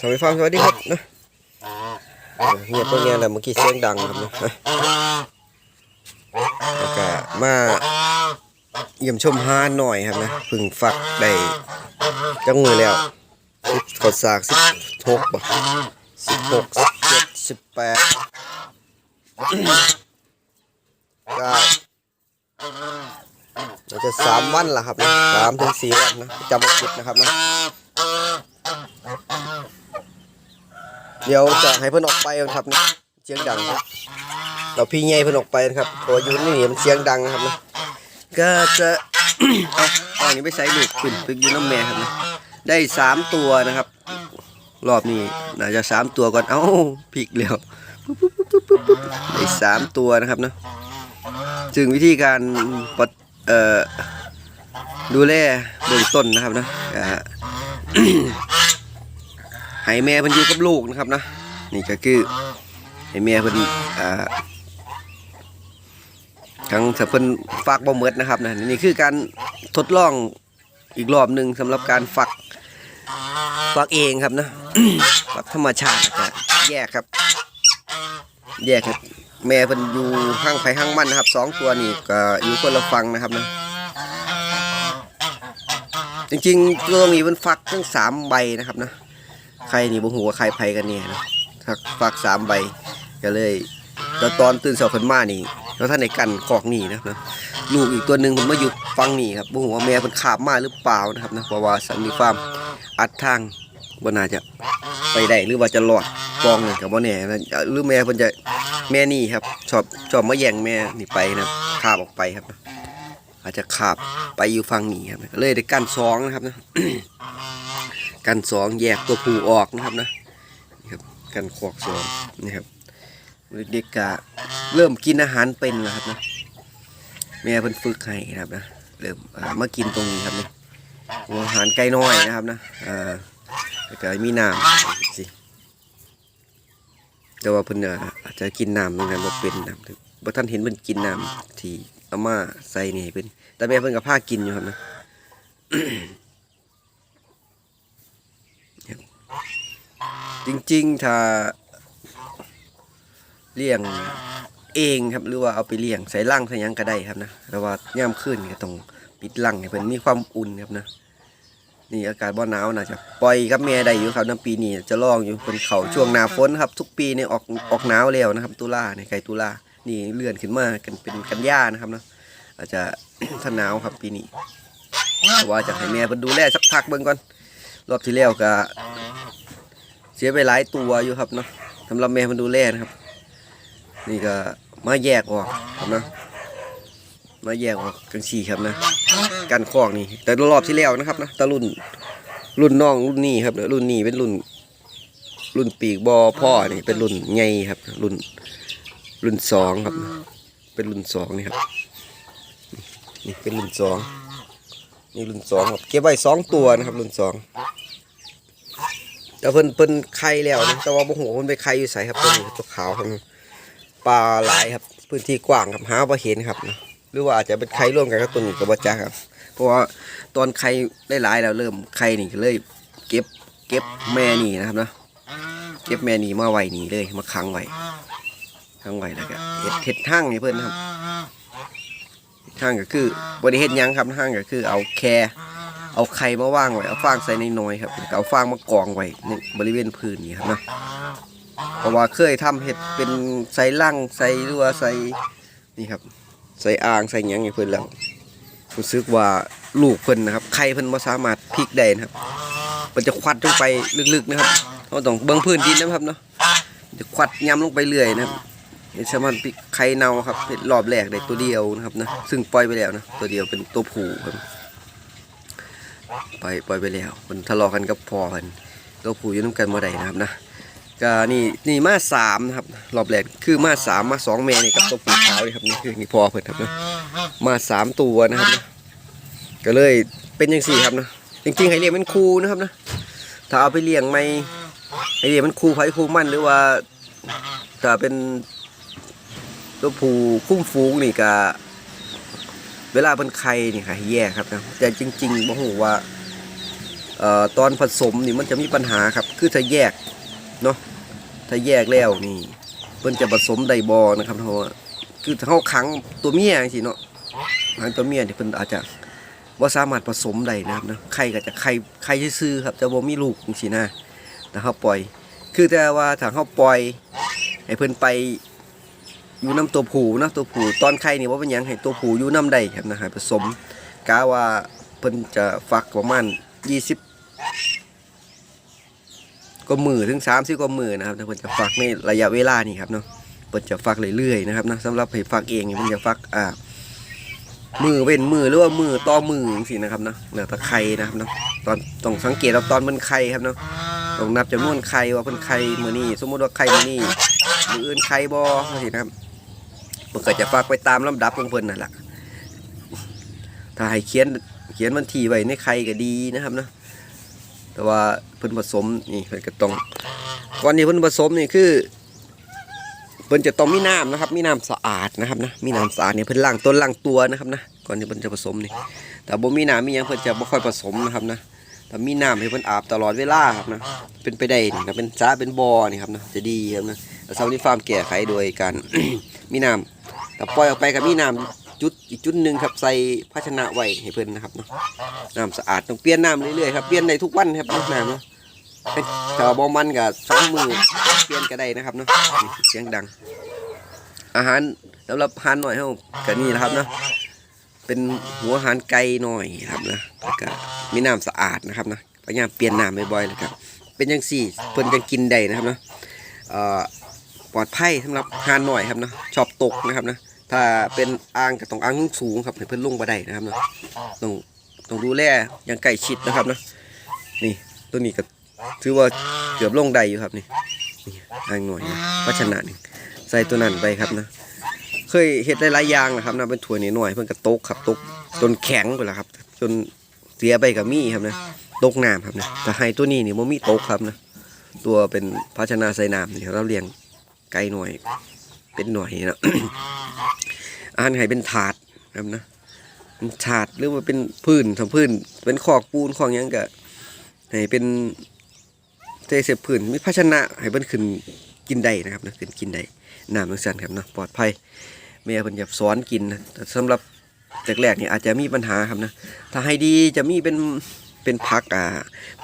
ทำไปฟังสวัสดีครับนะเงียบตรงเนี้ยแหละเมื่อกี้เสียงดังครับนะแล้วก็มาเยี่ยมชมฮานหน่อยครับนะพึ่งฟักได้จังมือแล้วกดสากสิบหกบ่สิบหกสิบเจ็ดสิบแปดเก้าเราจะสามวันละครับนะสามถึงสี่วันนะจำไม่ผิดนะครับนะ เดี๋ยวจะให้เพิ่อนออกไปครับนะเสียงดังครับเราพี่ใหญ่เพิ่อนออกไปนะครับเพราะอยู่นี่มันเสียงดังนะครับนะก็จะเอาเอาอันนี้ไปใส่ลูกขึ้นพึกยูน้ำแม่ครับนะได้สามตัวนะครับ รอบนี้น่าจะสามตัวก่อนเอ้าพลิกแล้วได้สามตัวนะครับนะซึ่งวิธีการปดเอ่อดูแลเบื้องต้นนะครับนะก็ ให้แม่เพิ่นอยู่กับลูกนะครับนะนี่ก็คือให้แม่เพิ่นอ่าทั้งเพิ่นฟักบ่หมดนะครับนะนี่คือการทดลองอีกรอบหนึ่งสำหรับการฟักฟักเองครับนะฟักธรรมชาติแยกครับ แยกครับ แม่เพิ่นอยู่ห้างไผห้างมันนะครับสองตัวนี่ก็อยู่คนละฟังนะครับนะ จริงๆตัวนี้มันฟักทั้งสามใบนะครับนะใครนี่บ่ฮู้ว่าใครไผกันเนี่ยนะทักฝากสามใบก็เลยแล้วตอนตื่นเช้าขึ้นมานี่แล้วท่านในกันคอกนี่นะครับนะลูกอีกตัวหนึ่งผมมาอยู่ฟังนี่ครับบ่ฮู้ว่าแม่เพิ่นขาบมาหรือเปล่านะครับนะเพราะว่าสันมีความอัดทางบ่าน่าจะไปได้หรือว่าจะรอดกองนี่ก็บ่แน่นะหรือแม่เพิ่นจะแม่นี่ครับชอบชอบมาแย่งแม่นี่ไปนะครับขาบออกไปครับนะ อาจจะขาบไปอยู่ฟังนี่ครับเลยได้กันสองนะครับนะกันสองแยกตัวผู้ออกนะครับนะนี่ครับกันขอกสองนี่ครับเด็กกะเริ่มกินอาหารเป็นแล้วครับนะแม่เพิ่นฝึกให้นะครับนะเริ่มมากินตรงนี้ครับนี่อาหารไก่น้อยนะครับนะอ่าแล้วก็มีน้ำสิแต่ว่าเพิ่นอาจจะกินน้ำตรงนั้นบ่เป็นนะครับบ่ท่านเห็นเพิ่นกินน้ำที่ อามาใส่นี่เพิ่นแต่แม่เพิ่นก็พากินอยู่ครับนะจริงๆถ้าเลี้ยงเองครับหรือว่าเอาไปเลี้ยงใส่ลังใส่ยังก็ได้ครับนะแต่ว่าย่ามขึ้นก็ต้องปิดลังให้เพิ่นมีความอุ่นครับนะนี่อากาศบ่หนาวนะจะปล่อยกับแม่ได้อยู่ครับน้ำปีนี้จะลองอยู่เป็นเขาช่วงหนาฝนครับ ทุกปีเนี่ยออกออกหนาวแล้วนะครับ ตุลาเนี่ยไก่ตุลา นี่เลื่อนขึ้นมากันเป็นกันยานะครับนะอาจจะถ้าหนาวครับปีนี้ว่าจะให้แม่เพิ่นดูแลสักพักเบิ่งก่อนรอบที่แล้วก็เสียไปหลายตัวอยู่ครับเนาะสำหรับแม่มันดูแลนะครับ นี่ก็มาแยกออกครับนะมาแยกออกกันสี่ครับนะกันคอกนี่ แต่รอบที่แล้วนะครับนะตะรุ่นรุ่นน้องรุ่นนี้ครับรุ่นนี้เป็นรุ่น รุ่นปีกบอพ่อนี่เป็นรุ่นใหญ่ครับ รุ่น รุ่นสองครับ เป็นรุ่นสองนี่ครับนี่เป็นรุ่นสองนี่รุ่นสองครับเก็บไว้สองตัวนะครับ รุ่นสองแต่เพิ่นเพิ่นไข่แล้วนะแต่ว่าบ่ฮู้ว่าเพิ่นไปไข่อยู่ไสครับตัวนี้ตัวขาวครับปลาหลายครับ พื้นที่กว้างครับหาบ่เห็นครับนะหรือว่าอาจจะเป็นไข่ร่วมกันกับตัวนี้ก็บ่จักครับ เพราะว่าตอนไข่ได้หลายแล้วเริ่มไข่นี่ก็เลย เก็บเก็บแม่นี่นะครับนะเก็บแม่นี่มาไว้นี่เลยมาขังไว้ ขังไหวแล้วก็เฮ็ดเฮ็ดทางให้เพิ่นนครับทางก็คือบ่ได้เฮ็ดยังครับทางก็คือ เอาแค่เอาไข่มาว่างไว้เอาฟางใส่ในน้อยครับแล้วก็เอาฟางมากองไว้ในบริเวณพื้นนี่ครับเนาะเพราะว่าเคยทำเห็ดเป็นใส่ลังใส่รือว่าใส่นี่ครับ ใส่อ่างใส่หยังอย่างเพิ่อนแล้วรู้สึกว่าลูกเพิ่นนะครับไข่เพิ่นบ่สามารถพลิกได้นะครับ มันจะควัดลงไปลึกๆนะครับเราต้องเบิ่งพื้นดินนะครับเนาะจะควัดย้ำลงไปเรื่อยนะครับ เห็นสามารถพลิกไข่เน่าครับเห็ดรอบแรกได้ตัวเดียวนะครับนะซึ่งปล่อยไปแล้วนะตัวเดียวเป็นตัวผูครับปล่อยปล่อยไปแล้วมันทะเลาะกันกับพ่อเพิ่นตัวผูอยู่น้ำกันบ่ได้นะครับนะก็นี่นี่มาสามนะครับรอบแรกคือมาสามมาสองแม่นี่กับตัวผู้ขาวนี่ครับนี่คือนี่พ่อเพิ่นครับนะมาสามตัวนะครับนะก็เลยเป็นยังสี่ครับนะจริงๆให้เลี้ยงเป็นครูนะครับนะถ้าเอาไปเลี้ยงไม่ให้เลี้ยงเป็นคูไผ่คูมั่นหรือว่าถ้าเป็น ตัวผู้คุ้มฟูงนี่ก็เวลาเป็นไข่นี่ค่ะแย่ครับนะแต่จริงๆบ่ฮู้ว่าเอ่อตอนผสมนี่มันจะมีปัญหาครับ คือถ้าแยกเนาะถ้าแยกแล้วนี่เพิ่นจะผสมไดบ่นะครับเพราะว่าคือถ้าเฮาขังตัวเมียจังซี่เนาะขังตัวเมียนี่เพิ่นอาจจะบ่าสามารถผสมได้นะครับนะไข่ก็จะไข่ไข่ซื่อครับจะบ่มีลูกจังซี่นะแต่เฮาปล่อย คือแต่ว่าถ้าเฮาปล่อยให้เพิ่นไป อยู่น้ำตัวผูนะตัวผูตอนไข่นี่ว่าเป็นยังให้ตัวผูอยู่น้ำใดครับนะให้ผสมกาว่าเพิ่นจะฟักประมาณ20ก็มือถึง30กว่ามือนะครับเพิ่นจะฟักในระยะเวลานี่ครับเนาะเพิ่นจะฟักเรื่อยๆนะครับนะสำหรับให้ฟักเองเพิ่นจะฟักอ่ามือเว้นมือหรือว่ามือต่อมือจังซี่นะครับเนาะแล้วแต่ไข่นะครับเนาะตอนต้องสังเกตเอาตอนมันไข่ครับเนาะต้องนับจำนวนไข่ว่าเพิ่นไข่มือนี้สมมติว่าไข่มือนี้มื้ออื่นไข่บ่จังซี่นะครับ มันก็จะฝากไปตามลำดับของเพิ่นนั่นแหละถ้าให้เขียนเขียนวันที่ไว้ในใครก็ดีนะครับเนาะแต่ว่าเพิ่นผสมนี่เพิ่นก็ต้องก่อนที่เพิ่นผสมนี่คือเพิ่นจะต้องมีน้ำนะครับ มีน้ำสะอาดนะครับนะมีน้ำสะอาดเนี่ยเพิ่นล้างต้นล้างตัวนะครับนะก่อนที่เพิ่นจะผสมนี่แต่บ่มีน้ำมียังเพิ่นจะบ่ค่อยผสมนะครับนะแต่มีน้ำให้เพิ่นอาบตลอดเวลาครับนะเป็นไปได้นะเป็นสระเป็นบ่อนี่ครับนะจะดีครับนะแต่เซานี่ฟาร์มแก้ไขโดยการมีน้ำ แต่ปล่อยออกไปกับมีน้ำจุดอีกจุดหนึ่งครับใส่ภาชนะไว้ให้เพิ่นนะครับเนาะน้ำสะอาดต้องเปลี่ยนน้ำเรื่อยๆครับเปลี่ยนได้ทุกวันครับน้ำเนาะเป็นถาบ่มันกับสองมือเปลี่ยนก็ได้นะครับเนาะเสียงดัง อาหารสำหรับอาหารหน่อยเฮาก็นี่นะครับเนาะเป็นหัวอาหารไก่หน่อยครับนะแล้วก็มีน้ำสะอาดนะครับนะพยายามเปลี่ยนน้ำบ่อยๆเลยครับเป็นจังซี่เพิ่นจังกินได้นะครับเนาะปลอดภัยสำหรับหานหน่อยครับเนาะชอบตกนะครับนะ ถ้าเป็นอ่างก็ต้องอ่างสูงๆครับให้เพิ่นลงบ่ได้นะครับเนาะต้องต้องดูแลอย่างใกล้ชิดนะครับนะนี่ตัวนี้ก็ถือว่าเกือบลงได้อยู่ครับนี่นี่อ่างหน่อยนะภาชนะนี่ใส่ตัวนั้นไปครับนะเคยเฮ็ดหลายๆอย่างนะครับนะเป็นถ้วยนิดหน่อยเพิ่นก็ตกครับตกจนแข็งไปแล้วครับ จนเสียไปกับมีครับนะตกน้ำครับนะแต่ให้ตัวนี้นี่บ่มีตกครับนะตัวเป็นภาชนะใส่น้ำนี่เราเลี้ยงไก่หน่อย เป็นหน่อยนะอาหารให้เป็นถาดนะครับนะถาดหรือว่าเป็นพื้นทำพื้น เป็นขอกปูนขอกยังก็ให้เป็นเทเสียบพื้นมีภาชนะให้เพิ่นขึ้นกินได้นะครับนะขึ้นกินได้น้ำมันสั่นครับนะปลอดภัยแม่เพิ่นจะสอนกินนะแต่สำหรับแรกๆนี่อาจจะมีปัญหาครับนะถ้าให้ดีจะมีเป็นเป็นผักอ่า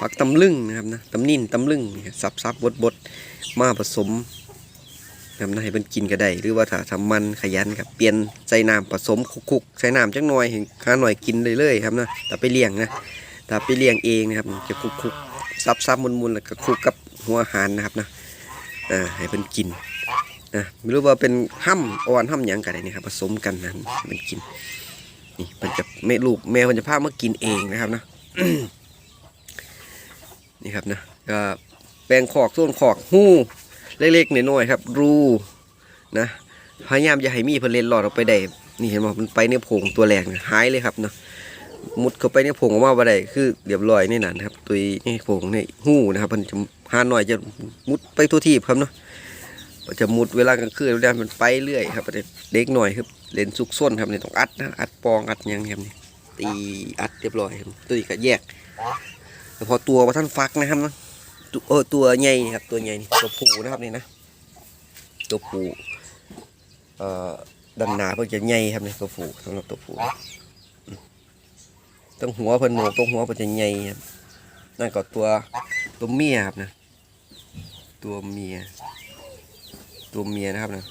ผักตำลึงนะครับนะตำนิ่นตำลึงซับซับบดบดมาผสม นำนะให้มันกินก็ได้หรือว่าถ้าทำมันขยันครับเปลี่ยนใส่น้ำผสมคุกๆใส่น้ำจักหน่อยให้ข้าหน่อยกินเรื่อยๆครับนะแต่ไปเลี้ยงนะแต่ไปเลี้ยงเองนะครับจะคุกๆซับซับมุนๆแล้วก็คุกกับหัวหารนะครับนะอ่าให้มันกินนะไม่รู้ว่าเป็นห้ำอ่อนห้ำหยังกันนี่ครับผสมกันนะมันกินนี่มันจะแม่ลูกแม่มันจะพามากินเองนะครับนะนี่ครับนะก็แปลงขอกส่วนขอกหู้ เล็กๆน้อยๆครับ รูนะพยายามอย่าให้มีเพนเล่นหลอดออกไปได้นี่เห็นไหมมันไปในโผงตัวแรกเนี่ยหายเลยครับเนาะมุดเข้าไปในโผงออกมาบ่ได้คือเรียบร้อยนี่นั่นครับตัวนี่โผงนี่หู้นะครับมันจะหาหน่อยจะมุดไปทั่วทีบครับเนาะจะมุดเวลากลางคืนเวลามันไปเรื่อยครับเด็กหน่อยครับเล่นซุกซนครับนี่ต้องอัดนะอัดปองอัดยังครับนี่ตีอัดเรียบร้อยครับตัวนี้ก็แยกแต่พอตัวว่าท่านฟักนะครับนะ ตัวเออตัวใหญ่นี่ครับ ตัวใหญ่ตัวผูนะครับนี่นะตัวผูเอ่อดันหนาเพิ่นจะใหญ่ครับนี่ตัวผูสำหรับตัวผูต้องหัวเพิ่นโหนกต้องหัวเพิ่นจะใหญ่ครับนั่นก็ตัวตัวเมียครับนะ ตัวเมีย ตัวเมียนะครับนะ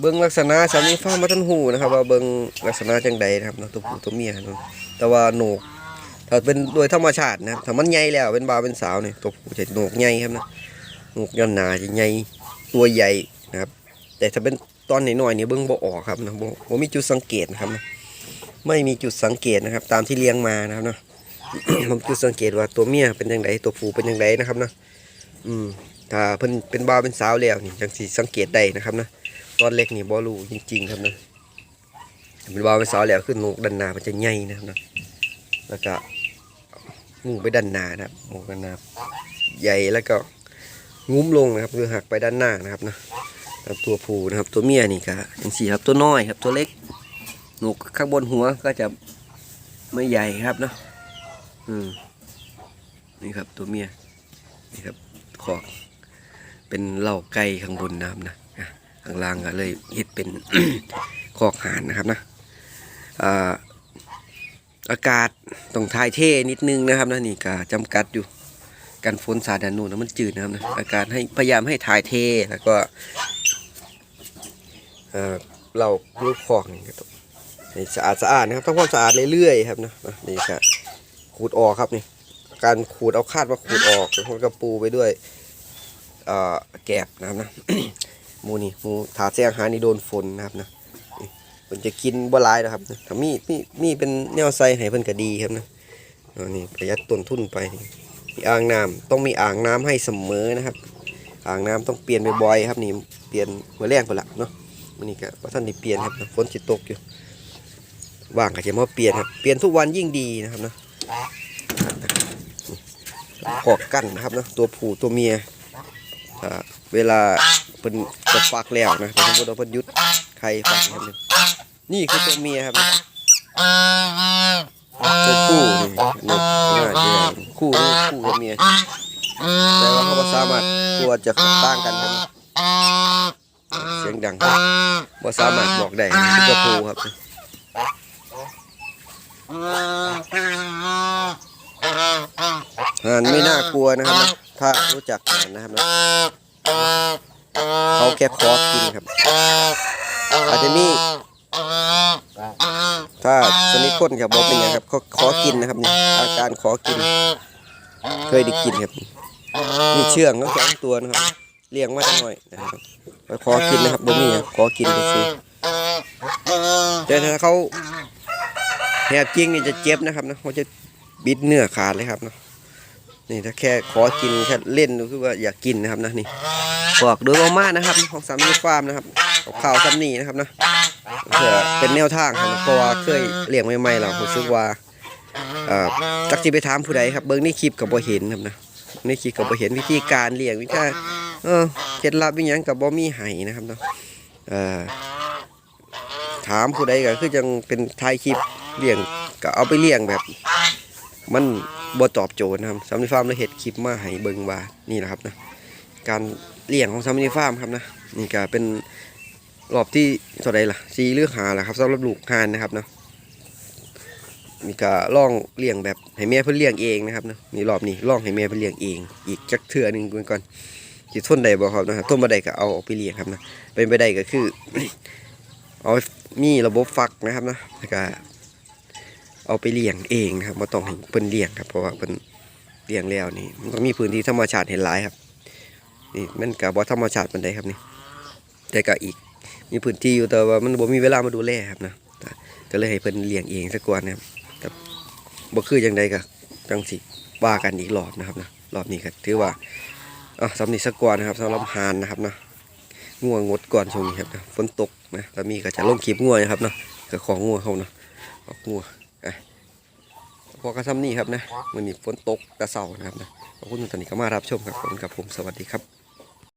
เบิ้งลักษณะสามีฟ้ามาทันหูนะครับ ว่าเบิ้งลักษณะจังใดนะครับนะตัวผู้ตัวเมียนะแต่ว่าโหนก ถ้าเป็นโดยธรรมชาตินะครับถ้ามันใหญ่แล้วเป็นบ่าวเป็นสาวเนี่ยตัวผู้จะโหนกใหญ่ครับนะโหนกย้อนหนาจะใหญ่ตัวใหญ่นะครับ แต่ถ้าเป็นตอนหน่อยๆเนี่ยเบิ่งบ่ออกครับนะบ่บ่มีจุดสังเกตนะครับนะไม่มีจุดสังเกตนะครับ ตามที่เลี้ยงมานะครับนะผมจุดสังเกตว่าตัวเมียเป็นยังไงตัวผู้เป็นยังไงนะครับนะอืมถ้าเพิ่นเป็นบ่าวเป็นสาวแล้วนี่จังสิสังเกตได้นะครับนะตอนเล็กนี่บ่รู้จริง ๆ ครับนะเป็นบ่าวเป็นสาวแล้วคือโหนกด้านหนามันจะใหญ่นะครับนะแล้วก็ มุ่งไปด้านหน้านะครับมุ่งด้านหน้าใหญ่แล้วก็งุ้มลงนะครับคือหักไปด้านหน้านะครับนะตัวผู้นะครับตัวเมียนี่ก็อย่างสี่ครับตัวน้อยครับตัวเล็กหนกข้างบนหัวก็จะไม่ใหญ่ครับเนาะอืมนี่ครับตัวเมียนี่ครับขอกเป็นเหล่าไก่ข้างบนนะครับนะข้างล่างก็เลยเฮ็ดเป็นขอกหานนะครับนะอ่า อากาศต้องทายเท่นิดนึงนะครับนะนี่ก็จำกัดอยู่กันฝนสาดานนูนนะมันจืดนะครับนะอากาศให้พยายามให้ถ่ายเทแล้วก็เราลูกคอกนี่ก็ต้องสะอาดสะอาดนะครับทำความสะอาดเรื่อยๆครับนะนะนี่ก็ขูดออกครับนี่การขูดเอาคาดว่าขูดออกแล้วก็ปูไปด้วยเอ่อแกบนะครับนะมูนี่มูถาแจ้งหานี่โดนฝนนะครับนะ มันจะกินบ่หลายนะครับถ้ามีมีมีเป็นแนวใส่ให้เพิ่นก็ดีครับนะนี่ประหยัดต้นทุนไปอ่างน้ำต้องมีอ่างน้ำให้เสมอนะครับ อ่างน้ำต้องเปลี่ยนบ่อยๆครับนี่เปลี่ยนหัวแรงคนละเนาะมันนี่ก็ว่าท่านได้เปลี่ยนครับฝนจิตกอยู่ว่างก็จะมาเปลี่ยนครับเปลี่ยนทุกวันยิ่งดีนะครับเนาะขอกกั้นนะครับเนาะตัวผู้ตัวเมียเวลาเป็นจะฟักแล้วนะแต่สมมติว่าเพิ่นหยุดใครฟักนะครับเนี่คือตัวเมียครับตัวผู้นี่นี่ง่ายที่คู่นี่คู่ตัวเมียแต่ว่าเขาสามารถตัวจะต่างกันครับเสียงดังครับบ่สามารถบอกได้ตัวผู้ครับห่านไม่น่ากลัวนะครับ ถ้ารู้จักห่านนะครับนะเขาแค่ขอกินครับ อาจจะมี ถ้าสนิทคนครับบอกเป็นย่างครับเขาขอกินนะครับนี่อาการขอกิน เคยได้กินครับมีเชื่องทั้งสองตัวนะครับเลี้ยงมาตั้งหน่อยนะครับไปขอกินนะครับบ่มีอะขอกินไปซื้อแต่ถ้าเขาแหบจริงนี่จะเจ็บนะครับนะเขาจะบิดเนื้อขาดเลยครับเนาะ นี่ถ้าแค่ขอกินแค่เล่นก็คือว่าอยากกินนะครับนะนี่บอกโดยประมาณนะครับของสามีฟาร์มนะครับเอาข่าวซ้ำนี่นะครับนะเพื่อเป็นแนวทางครับเพราะว่าเคยเลี้ยงใหม่ๆเราผมรู้สึกว่าจักสิไปถามผู้ใดครับเบิ่งในคลิปก็บ่เห็นครับนะในคลิปก็บ่เห็นวิธีการเลี้ยงวิธีเออเคล็ดลับอีหยังก็บ่มีให้นะครับเนาะถามผู้ใดก็คือจังเป็นถ่ายคลิปเลี้ยงก็เอาไปเลี้ยงแบบ มัน บ่ตอบโจทย์นะครับสำนักฟาร์มเลยเฮ็ดคลิปมาให้เบิงว่านี่แหละครับนะการเลี้ยงของสำนักฟาร์มครับนะนี่ก็เป็นรอบที่เท่าใดล่ะ4หรือ5ล่ะครับสำหรับลูกหานนะครับเนาะมีก็ล่องเลี้ยงแบบให้แม่เพิ่นเลี้ยงเองนะครับนะนี่รอบนี้ล่องให้แม่เพิ่นเลี้ยงเอง อีกจักเทื่อหนึ่งก่อนสิทนได้บ่ครับนะครับทนบ่ได้ก็เอาออกไปเลี้ยงครับนะเป็นไปได้ก็คือเอามีระบบฟักนะครับนะแล้วก็ เอาไปเลี้ยงเองนะครับบ่ต้องให้เพิ่นเลี้ยงครับ เพราะว่าเพิ่นเลี้ยงแล้วนี่มันต้องมีพื้นที่ธรรมชาติเห็นหลายครับ นี่มันก็บ่ธรรมชาติปานใดครับนี่ แต่ก็อีกมีพื้นที่อยู่แต่ว่ามันบ่มีเวลามาดูแลครับนะก็เลยให้เพิ่นเลี้ยงเองซะก่อนนะครับบ่คือจังใดก็จังสิว่ากันอีกรอบนะครับนะรอบนี้ก็ถือว่าอะสำนีสักก่อนนะครับสำหรับหานนะครับนะง่วงงดก่อนช่วงนี้ครับนะฝนตกนะแล้วมีก็จะลงคลิปง่วนะครับเนาะก็ของง่วเขาเนาะออกง่วอะ พอกระซ้ำนี่ครับนะมันมีฝนตกกระเสานะครับนะขอบคุณทุกท่านนี้ามารับชมครับผมกับผมสวัสดีครับ